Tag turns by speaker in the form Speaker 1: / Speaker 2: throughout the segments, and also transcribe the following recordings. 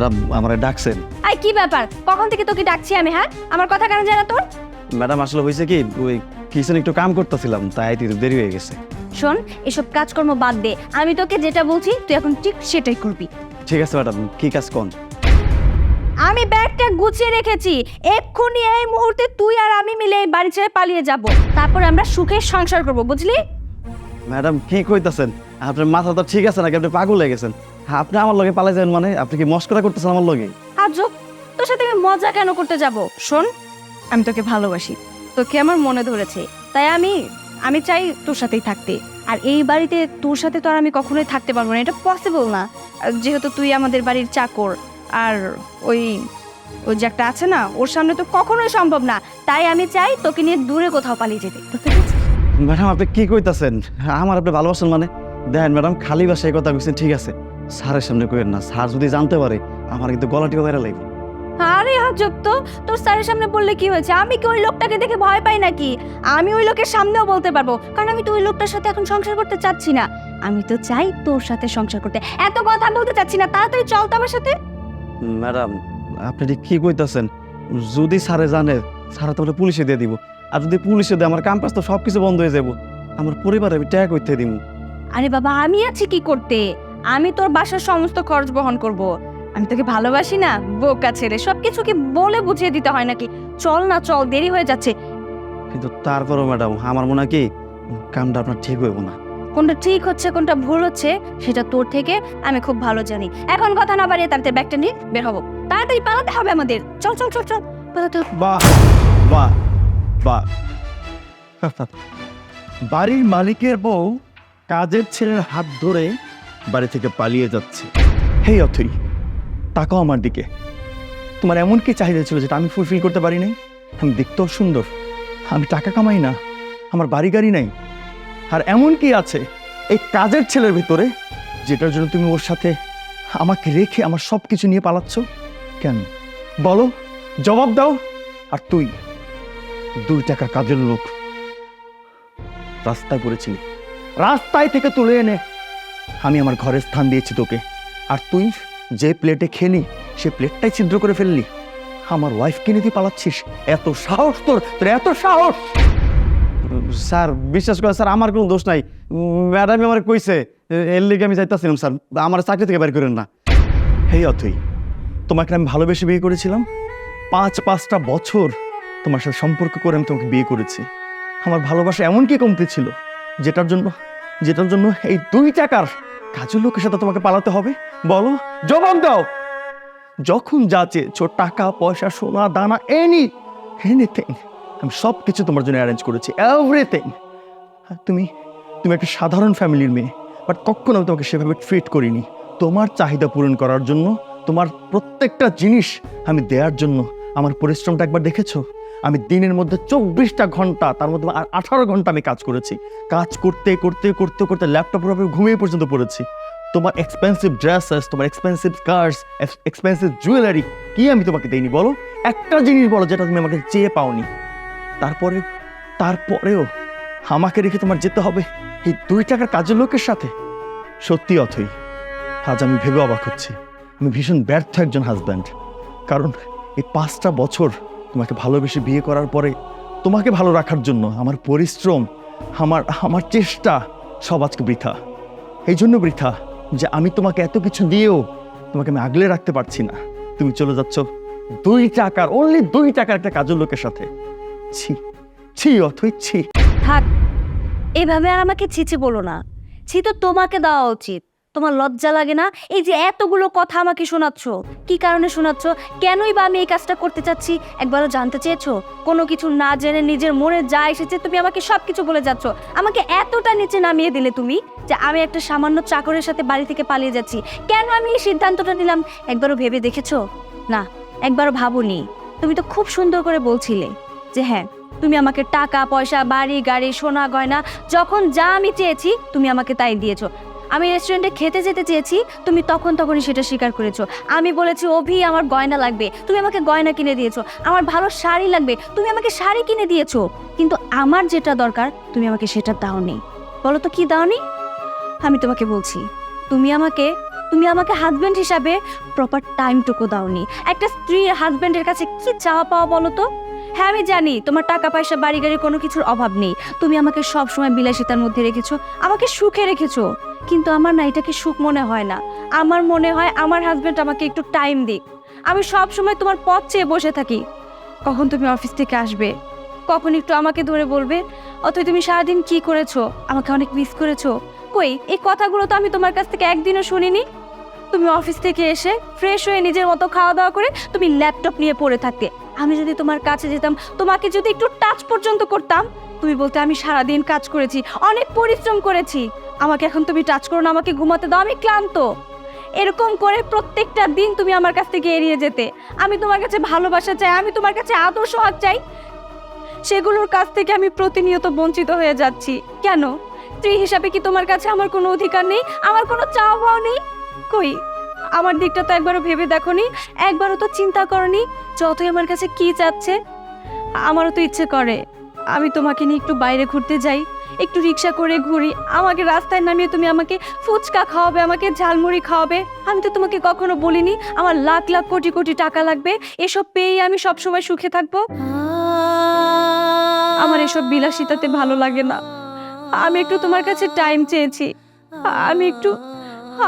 Speaker 1: Madam আমার ডাকছেন।
Speaker 2: I কি ব্যাপার? কখন থেকে তোকে ডাকছি আমি হ্যাঁ? আমার কথা কেন জানা তোর?
Speaker 1: ম্যাডাম আসলে হয়েছে কি ওই কিচেন একটু কাম করতেছিলাম তাই আইতে দেরি হয়ে গেছে।
Speaker 2: শোন এসব কাজকর্ম বাদ দে। আমি তোকে যেটা বলছি তুই এখন ঠিক সেটাই করবি।
Speaker 1: ঠিক আছে ম্যাডাম কি কাজ কোন?
Speaker 2: আমি ব্যাগটা গুছিয়ে রেখেছি। এক্ষুনি এই মুহূর্তে তুই আর আমি মিলে এই বাড়ি ছেড়ে পালিয়ে যাব। তারপর আমরা সুখে সংসার করব বুঝলি?
Speaker 1: ম্যাডাম কি কইতাছেন? আপনার মাথা তো ঠিক আছে নাকি? আপনি পাগল হয়ে গেছেন। আপনি আমার লগে পালাই যাবেন মানে? আপনি কি মস্করা করতেছেন আমার লগে?
Speaker 2: আজব তোর সাথে আমি মজা কেন করতে যাব? শোন আমি তোকে ভালোবাসি। তোকে আমার মনে ধরেছে। তাই আমি আমি চাই তোর সাথেই থাকতে। আর এই বাড়িতে তোর সাথে তো আর আমি কখনোই থাকতে পারব না। এটা পসিবল না। যেহেতু তুই আমাদের বাড়ির চাকর আর ওই ওই যে একটা আছে না ওর সামনে তো কখনোই সম্ভব না। তাই আমি চাই তোকে নিয়ে দূরে কোথাও পালিয়ে যেতে। ঠিক আছে?
Speaker 1: ম্যাডাম আপনি কি কইতাছেন? আমার আপনি ভালোবাসেন মানে? দেখেন ম্যাডাম খালি বাসায় কথা বলছেন ঠিক আছে। স্যারের সামনে কইেন না। স্যার যদি জানতে পারে আমার কিন্তু গলাটিও বেড়ে লাগবে।
Speaker 2: আরে আজব তো! তোর স্যারের সামনে বললে কি হয়েছে? আমি কি ওই লোকটাকে দেখে ভয় পাই নাকি? আমি ওই লোকের সামনেও বলতে পারব কারণ আমি তো ওই লোকটার সাথে এখন সংসার করতে চাচ্ছি না। আমি তো চাই তোর সাথে সংসার করতে। এত কথা বলতে চাচ্ছি না তাড়াতাড়ি চল তো আমার সাথে।
Speaker 1: ম্যাডাম আপনি ঠিক কি কইতাছেন? যদি স্যারে জানে স্যার তাহলে পুলিশে দিয়ে দিব। আর যদি পুলিশে দেয় আমার কাম কাজ তো সব কিছু বন্ধ হয়ে যাব আমার পরিবারে আমি ট্যাগ করতে দিব।
Speaker 2: আরে বাবা আমি আছি কি করতে? আমি তোর বাসার সমস্ত খরচ বহন করব। আমি তোকে ভালোবাসি না বোকা ছেড়ে সবকিছু কি বলে বুঝিয়ে দিতে হয় নাকি? চল না চল দেরি হয়ে যাচ্ছে।
Speaker 1: কিন্তু তারপরও ম্যাডাম আমার মনে হয় কি কামটা আপনার ঠিক হইব না।
Speaker 2: কোনটা ঠিক হচ্ছে কোনটা ভুল হচ্ছে সেটা তোর থেকে আমি খুব ভালো জানি। এখন কথা না বাড়িয়ে তাড়াতাড়ি ব্যাগটা নিয়ে বের হব। তাড়াতাড়ি পালাতে হবে আমাদের। চল চল চল চল।
Speaker 3: বাহ বাহ বাহ। বাড়ির মালিকের বউ কাজের ছেলের হাত ধরে বাড়ি থেকে পালিয়ে যাচ্ছে। হেই অথই, তাকাও আমার দিকে। তোমার এমন কি চাহিদা ছিল যেটা আমি ফুলফিল করতে পারি নাই? আমি দেখতেও সুন্দর, আমি টাকা কামাই না, আমার বাড়ি গাড়ি নাই। আর এমন কি আছে এই কাজের ছেলের ভিতরে যেটার জন্য তুমি ওর সাথে আমাকে রেখে আমার সব কিছু নিয়ে পালাচ্ছ? কেন? বলো, জবাব দাও। আর তুই, দুই টাকা কাজের লোক রাস্তায় পড়েছিলি। রাস্তায় থেকে তুলে এনে আমি আমার ঘরে স্থান দিয়েছি তোকে। আর তুই যে প্লেটে খেলি সে প্লেটটাই ছিদ্র করে ফেললি। আমার ওয়াইফ কিনে দিয়ে পালাচ্ছিস? এত সাহস তোর তোর এত সাহস!
Speaker 1: স্যার বিশ্বাস করেন স্যার আমার কোনো দোষ নাই। ম্যাডামই আমার কইছে এর লিগে আমি যাইতাছিলাম স্যার। আমার চাকরি থেকে বের করেন না।
Speaker 3: হেই অথই তোমাকে আমি ভালোবেসে বিয়ে করেছিলাম? পাঁচ পাঁচটা বছর তোমার সাথে সম্পর্ক করে আমি তোমাকে বিয়ে করেছি। আমার ভালোবাসা এমন কি কমতে ছিল যেটার জন্য যেটার জন্য এই দুই টাকার কাজের লোকের সাথে তোমাকে পালাতে হবে। বলো, জবাব দাও। যখন যা চেয়েছো টাকা, পয়সা, সোনা, দানা এনি এনিথিং আমি সব কিছু তোমার জন্য অ্যারেঞ্জ করেছি এভরিথিং তুমি তুমি একটা সাধারণ ফ্যামিলির মেয়ে বাট কখনো আমি তোমাকে সেভাবে ট্রিট করিনি। তোমার চাহিদা পূরণ করার জন্য, তোমার প্রত্যেকটা জিনিস আমি দেওয়ার জন্য, আমার পরিশ্রমটা একবার দেখেছ? আমি দিনের মধ্যে চব্বিশটা ঘণ্টা, তার মধ্যে আর আঠারো ঘণ্টা আমি কাজ করেছি। কাজ করতে করতে করতে করতে ল্যাপটপের উপরে ঘুমিয়ে পর্যন্ত পড়েছি। তোমার এক্সপেন্সিভ ড্রেসেস তোমার এক্সপেন্সিভ কার্স এক্সপেন্সিভ জুয়েলারি কি আমি তোমাকে দেইনি বলো? একটা জিনিস বলো যেটা তুমি আমাকে চেয়ে পাওনি। তারপরে, তারপরেও আমাকে রেখে তোমার যেতে হবে এই দুই টাকার কাজের লোকের সাথে? সত্যি অথই, আজ আমি ভেবে অবাক হচ্ছি। আমি ভীষণ ব্যর্থ একজন হাজব্যান্ড কারণ এই পাঁচটা বছর তোমাকে ভালোবেসে বিয়ে করার পরে তোমাকে ভালো রাখার জন্য আমার পরিশ্রম, আমার আমার চেষ্টা সব আজকে বৃথা। এই জন্য বৃথা যে আমি তোমাকে এত কিছু দিয়েও তোমাকে আমি আগলে রাখতে পারছি না। তুমি চলে যাচ্ছ দুই টাকার অনলি দুই টাকার একটা কাজের লোকের সাথে। ছি ছি অথই ছি।
Speaker 2: থাক, এভাবে আর আমাকে ছিছি বলো না। ছি তো তোমাকে দেওয়া উচিত। তোমার লজ্জা লাগে না? এই যে এতগুলো কথা আমাকে শোনাচ্ছ, কি কারণে শোনাচ্ছ? কেনই বা আমি এই কাজটা করতে চাচ্ছি? একবারও জানতে চেয়েছো? কোনো কিছু না জেনে নিজের মনে যা এসেছে তুমি আমাকে সব কিছু বলে যাচ্ছ। আমাকে এতটা নিচে নামিয়ে দিলে তুমি যে আমি একটা সামান্য চাকরের সাথে বাড়ি থেকে পালিয়ে যাচ্ছি। কেন আমি এই সিদ্ধান্তটা নিলাম? একবারও ভেবে দেখেছ? না, একবারও ভাবুনি। তুমি তো খুব সুন্দর করে বলছিলে যে হ্যাঁ তুমি আমাকে টাকা, পয়সা, বাড়ি, গাড়ি, সোনা, গয়না, যখন যা আমি চেয়েছি, তুমি আমাকে তাই দিয়েছ। আমি রেস্টুরেন্টে খেতে যেতে চেয়েছি, তুমি তখন তখনই সেটা স্বীকার করেছ। আমি বলেছি, অভি, আমার গয়না লাগবে। তুমি আমাকে গয়না কিনে দিয়েছ। আমার ভালো শাড়ি লাগবে। তুমি আমাকে শাড়ি কিনে দিয়েছ। কিন্তু আমার যেটা দরকার, তুমি আমাকে সেটা দাওনি। বলো তো, কি দাওনি? আমি তোমাকে বলছি, তুমি আমাকে তুমি আমাকে হাজবেন্ড হিসাবে প্রপার টাইমটুকু দাওনি। একটা স্ত্রীর হাজবেন্ডের কাছে কি চাওয়া পাওয়া বলো তো? হ্যাঁ আমি জানি। তোমার টাকা পয়সা বাড়ি গাড়ি কোনো কিছুর অভাব নেই। তুমি আমাকে সব সময় বিলাসিতার মধ্যে রেখেছো, আমাকে সুখে রেখেছো। কিন্তু আমার না এটাকে সুখ মনে হয় না। আমার মনে হয় আমার হাজব্যান্ড আমাকে একটু টাইম দিক। আমি সব সময় তোমার পথ চেয়ে বসে থাকি। কখন তুমি অফিস থেকে আসবে? কখন একটু আমাকে ধরে বলবে? অথবা তুমি সারাদিন কি করেছ? আমাকে অনেক মিস করেছ। কই, এই কথাগুলো তো আমি তোমার কাছ থেকে একদিনও শুনিনি। তুমি অফিস থেকে এসে ফ্রেশ হয়ে নিজের মতো খাওয়া দাওয়া করে তুমি ল্যাপটপ নিয়ে পড়ে থাকতে। আমি যদি তোমার কাছে যেতাম, তোমাকে যদি একটু টাচ পর্যন্ত করতাম, তুমি বলতে আমি সারাদিন কাজ করেছি, অনেক পরিশ্রম করেছি। আমাকে এখন তুমি টাচ করো না, আমাকে ঘুমাতে দাও, আমি ক্লান্ত। এরকম করে প্রত্যেকটা দিন তুমি আমার কাছ থেকে এড়িয়ে যেতে। আমি তোমার কাছে ভালোবাসা চাই, আমি তোমার কাছে আদর সোহাগ চাই। সেগুলোর কাছ থেকে আমি প্রতিনিয়ত বঞ্চিত হয়ে যাচ্ছি। কেন? স্ত্রী হিসাবে কি তোমার কাছে আমার কোনো অধিকার নেই? আমার কোনো চাওয়া পাওয়া নেই? কই? আমার দিকটা তো একবারও ভেবে দেখো নি একবারও তো চিন্তা করনি। যতই আমার কাছে কি চাচ্ছে, আমারও তো ইচ্ছে করে। আমি তোমাকে নিয়ে একটু বাইরে ঘুরতে যাই, একটু রিক্সা করে ঘুরি, আমাকে রাস্তায় নামিয়ে তুমি আমাকে ফুচকা খাওয়াবে, আমাকে ঝালমুড়ি খাওয়াবে। আমি তো তোমাকে কখনো বলিনি, আমার লাখ লাখ কোটি কোটি টাকা লাগবে, এসব পেয়েই আমি সবসময় সুখে থাকব। আমার এসব বিলাসিতাতে ভালো লাগে না। আমি একটু তোমার কাছে টাইম চেয়েছি। আমি একটু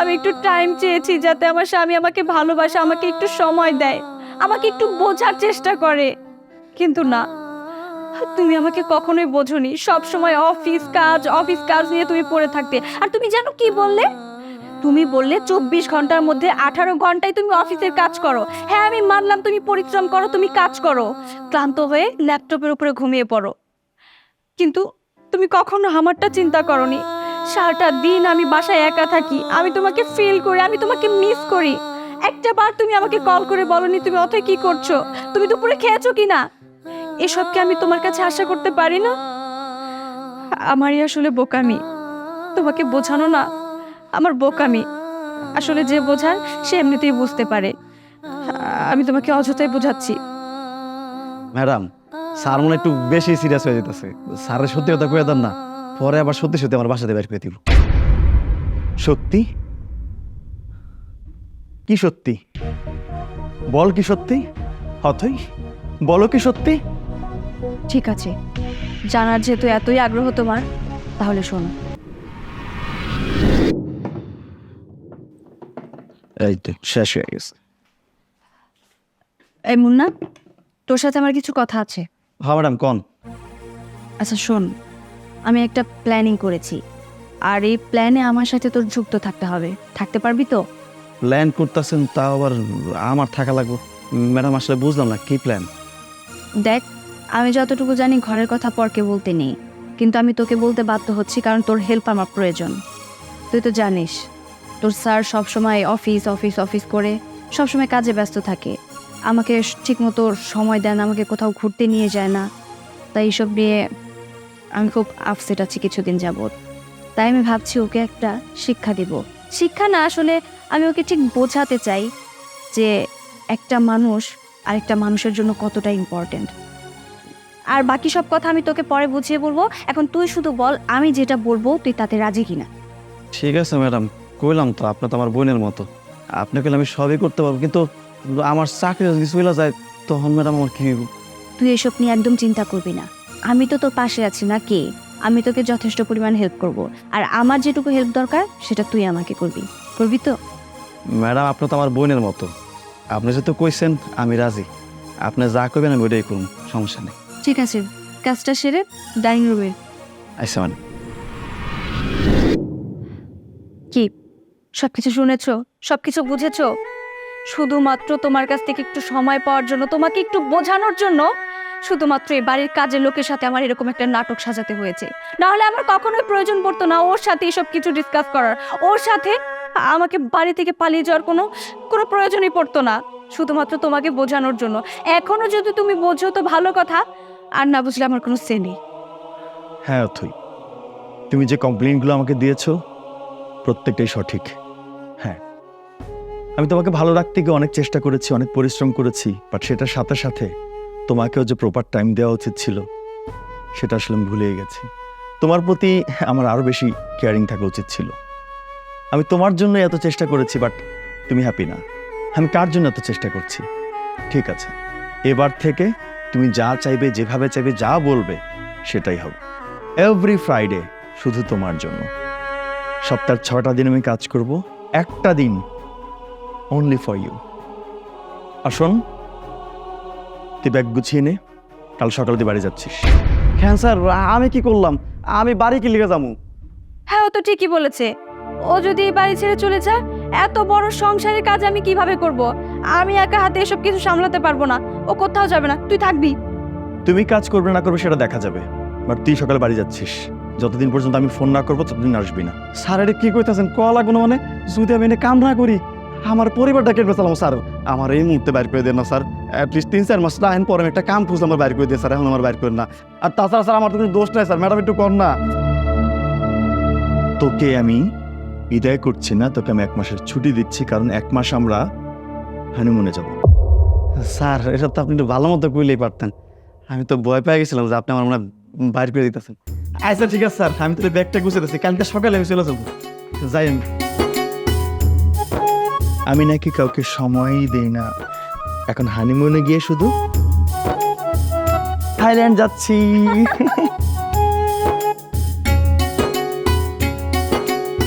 Speaker 2: আমি একটু টাইম চেয়েছি যাতে আমার স্বামী আমাকে ভালোবাসে, আমাকে একটু সময় দেয়। আমাকে একটু বোঝার চেষ্টা করে। কিন্তু না, তুমি আমাকে কখনোই বোঝোনি। সব সময় অফিস কাজ অফিস কাজ নিয়ে তুমি পড়ে থাকতে। আর তুমি জানো কি বললে? তুমি বললে চব্বিশ ঘণ্টার মধ্যে আঠারো ঘন্টায় তুমি অফিসের কাজ করো। হ্যাঁ আমি মানলাম, তুমি পরিশ্রম করো, তুমি কাজ করো। ক্লান্ত হয়ে ল্যাপটপের উপরে ঘুমিয়ে পড়ো। কিন্তু তুমি কখনো আমারটা চিন্তা করনি। সারাটা দিন আমি বাসায় একা থাকি। আমি তোমাকে ফিল করি, আমি তোমাকে মিস করি। একটা বার তুমি আমাকে কল করে বলনি, তুমি অথয় কি করছ? তুমি দুপুরে খেয়েছো কি না এসবকে আমি তোমার কাছে আশা করতে পারি না? আমারই আসলে বোকামি। তোমাকে বোঝানো না, আমার বোকামি। আসলে যে বোঝার, সে এমনিতেই বুঝতে পারে। আমি তোমাকে অযথাই বোঝাচ্ছি।
Speaker 1: ম্যাডাম, স্যার মনে একটু বেশি সিরিয়াস হয়ে যেতেছে। স্যারের সত্যি কথা কয়ে দেন না, পরে আবার সত্যি সত্যি আমার বাসাতে বের করে দিব।
Speaker 3: সত্যি? কি সত্যি? বল কি সত্যি? অথই বলো কি সত্যি?
Speaker 2: ঠিক আছে। জানার যেহেতু এতই আগ্রহ তোমার তাহলে শোনো।
Speaker 1: এই তো শেষ হয়ে গেছে।
Speaker 2: এই মুন্না তোর সাথে আমার কিছু কথা আছে।
Speaker 1: হ্যাঁ ম্যাডাম কন?
Speaker 2: আচ্ছা শোন আমি একটা প্ল্যানিং করেছি। আর এই প্ল্যানে আমার সাথে তোর যুক্ত থাকতে হবে। থাকতে পারবি তো?
Speaker 1: প্ল্যান করতেছেন, তাও আবার আমার থাকা লাগবে। ম্যাডাম, আসলে বুঝলাম না, কি প্ল্যান
Speaker 2: দেখ, আমি যতটুকু জানি ঘরের কথা পরকে বলতে নেই। কিন্তু আমি তোকে বলতে বাধ্য হচ্ছি কারণ তোর হেল্প আমার প্রয়োজন। তুই তো জানিস, তোর স্যার সবসময় অফিস অফিস অফিস করে সবসময় কাজে ব্যস্ত থাকে। আমাকে ঠিকমতো সময় দেন আমাকে কোথাও ঘুরতে নিয়ে যায় না। তাই এইসব নিয়ে আমি খুব আপসেট আছি কিছুদিন যাবৎ। তাই আমি ভাবছি ওকে একটা শিক্ষা দিব। শিক্ষা না আসলে আমি ওকে ঠিক বোঝাতে চাই যে একটা মানুষ আরেকটা মানুষের জন্য কতটা ইম্পর্ট্যান্ট আর বাকি সব কথা আমি তোকে পরে বুঝিয়ে বলব। এখন তুই শুধু বল আমি যেটা বলব তুই তাতে রাজি কিনা?
Speaker 1: ঠিক আছে ম্যাডাম কইলাম তো আপনি তো আমার বোনের মতো। আপনি কইলে আমি সবই করতে পারব কিন্তু আমার চাকরি যদি চলে যায় তখন ম্যাডাম আমার কি?
Speaker 2: তুই এসব নিয়ে একদম চিন্তা করবি না। আমি তো তোর পাশে আছি না কে? আমি তোকে যথেষ্ট পরিমাণ হেল্প করব। আর আমার যেটুকু হেল্প দরকার সেটা তুই আমাকে করবি। করবি তো?
Speaker 1: ম্যাডাম আপনি তো আমার বোনের মতো। আপনি যেহেতু কইছেন আমি রাজি। আপনি যা করবেন আমি ওইটাই করুন সমস্যা নেই।
Speaker 2: ঠিক আছে কাজটা সেরে ডাইনিং রুমে
Speaker 1: আচ্ছা মানে
Speaker 2: কি সবকিছু শুনেছো? সবকিছু বুঝেছ? শুধুমাত্র তোমার কাছ থেকে একটু সময় পাওয়ার জন্য, তোমাকে একটু বোঝানোর জন্য শুধুমাত্র এই বাড়ির কাজের লোকের সাথে আমার এরকম একটা নাটক সাজাতে হয়েছে। নাহলে আমার কখনোই প্রয়োজন পড়তো না ওর সাথে এসব কিছু ডিসকাস করার। ওর সাথে আমাকে বাড়ি থেকে পালিয়ে যাওয়ার কোনো কোনো প্রয়োজনই পড়তো না, শুধুমাত্র তোমাকে বোঝানোর জন্য। এখনও যদি তুমি বোঝো তো ভালো কথা, আর না বুঝলে আমার কোনো সে নেই।
Speaker 3: হ্যাঁ অথই। তুমি যে কমপ্লেনগুলো আমাকে দিয়েছ, প্রত্যেকটাই সঠিক। আমি তোমাকে ভালো রাখতে গিয়ে অনেক চেষ্টা করেছি, অনেক পরিশ্রম করেছি বাট সেটার সাথে সাথে তোমাকেও যে প্রপার টাইম দেওয়া উচিত ছিল, সেটা আসলে আমি ভুলে গেছি। তোমার প্রতি আমার আরও বেশি কেয়ারিং থাকা উচিত ছিল। আমি তোমার জন্য এত চেষ্টা করেছি বাট তুমি হ্যাপি না। আমি কার জন্য এত চেষ্টা করছি? ঠিক আছে, এবার থেকে তুমি যা চাইবে, যেভাবে চাইবে, যা বলবে, সেটাই হবে। এভরি ফ্রাইডে শুধু তোমার জন্য। সপ্তাহের ছটা দিন আমি কাজ করব, একটা দিন অনলি ফর ইউ আসুন তুই ব্যাগ গুছিয়ে নে কাল সকালে তুই বাড়ি যাচ্ছিস।
Speaker 1: হ্যাঁ স্যার আমি কি করলাম? আমি বাড়ি কি লিখে যাব?
Speaker 2: হ্যাঁ ও তো ঠিকই বলেছে। ও যদি এই বাড়ি ছেড়ে চলে যায় এত বড় সংসারের কাজ আমি কীভাবে করব? আমি একা হাতে এসব কিছু সামলাতে পারব না। ও কোথাও যাবে না। তুই থাকবি।
Speaker 3: তুমি কাজ করবে না করবে সেটা দেখা যাবে। বাট তুই সকালে বাড়ি যাচ্ছিস। যতদিন পর্যন্ত আমি ফোন না করব ততদিন আসবি না।
Speaker 1: স্যার এটা কি কইতাছেন? ক লাগবো না মানে? যদি আমি এনে কাম না করি আমার পরিবারটা কেটে ফেলাম স্যার? আমার এই মুহূর্তে বাইর করে দেন না স্যার। অ্যাটলিস্ট তিন চার মাস টাইম পরে একটা কাম খুঁজলাম আমার বাইর করে দিয়ে স্যার। এখন আমার বাইর করে না। আর তাছাড়া স্যার আমার তো কোনো দোষ নাই স্যার। ম্যাডাম একটু কর না।
Speaker 3: তোকে আমি বিদায় করছি না তোকে আমি এক মাসের ছুটি দিচ্ছি কারণ এক মাস আমরা হানিমুনে যাব।
Speaker 1: স্যার এটা তো আপনি একটু ভালো মতো কইলেই পারতেন। আমি তো ভয় পেয়ে গেছিলাম যে আপনি আমার মনে বাইর করে দিতেছেন। আচ্ছা ঠিক আছে স্যার। আমি তো ব্যাগটা গুছিয়ে দিচ্ছি কালকে সকালে আমি চলে যাব। যাই আমি
Speaker 3: আমি নাকি কাউকে সময়ই দিই না। এখন হানিমুনে গিয়ে শুধু থাইল্যান্ড যাচ্ছি।